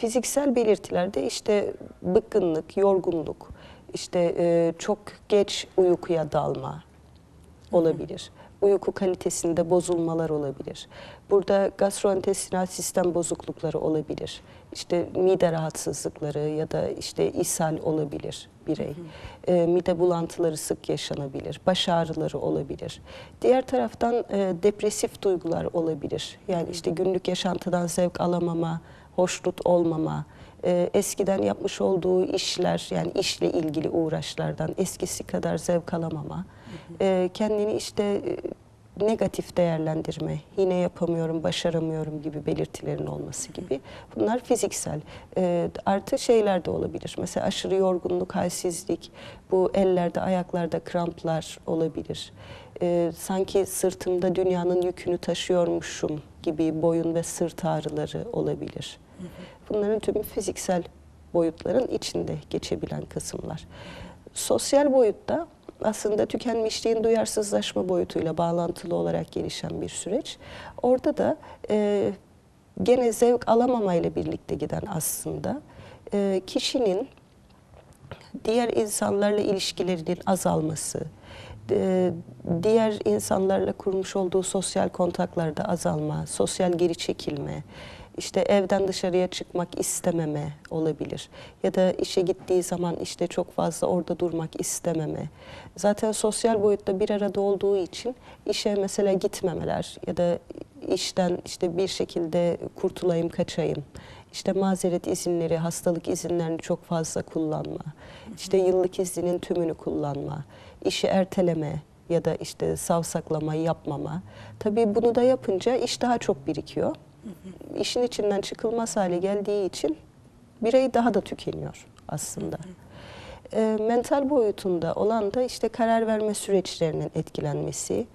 Fiziksel belirtilerde işte bıkkınlık, yorgunluk, işte e, çok geç uykuya dalma olabilir. Uyku kalitesinde bozulmalar olabilir. Burada gastrointestinal sistem bozuklukları olabilir. İşte mide rahatsızlıkları ya da işte ishal olabilir birey. E, mide bulantıları sık yaşanabilir. Baş ağrıları olabilir. Diğer taraftan e, depresif duygular olabilir. Yani işte günlük yaşantıdan zevk alamama, hoşnut olmama, e, eskiden yapmış olduğu işler yani işle ilgili uğraşlardan eskisi kadar zevk alamama, e, kendini işte e, negatif değerlendirme, yine yapamıyorum, başaramıyorum gibi belirtilerin olması gibi bunlar fiziksel. E, artı şeyler de olabilir. Mesela aşırı yorgunluk, halsizlik, bu ellerde, ayaklarda kramplar olabilir. E, sanki sırtımda dünyanın yükünü taşıyormuşum gibi boyun ve sırt ağrıları olabilir. Bunların tümü fiziksel boyutların içinde geçebilen kısımlar. Sosyal boyutta aslında tükenmişliğin duyarsızlaşma boyutuyla bağlantılı olarak gelişen bir süreç. Orada da e, gene zevk alamamayla birlikte giden aslında e, kişinin diğer insanlarla ilişkilerinin azalması, e, diğer insanlarla kurmuş olduğu sosyal kontaklarda azalma, sosyal geri çekilme, işte evden dışarıya çıkmak istememe olabilir. Ya da işe gittiği zaman işte çok fazla orada durmak istememe. Zaten sosyal boyutta bir arada olduğu için işe mesela gitmemeler ya da işten işte bir şekilde kurtulayım, kaçayım. İşte mazeret izinleri, hastalık izinlerini çok fazla kullanma. İşte yıllık izninin tümünü kullanma. işi erteleme ya da işte savsaklama yapmama. Tabii bunu da yapınca iş daha çok birikiyor. İşin içinden çıkılmaz hale geldiği için birey daha da tükeniyor aslında. E, mental boyutunda olan da işte karar verme süreçlerinin etkilenmesi,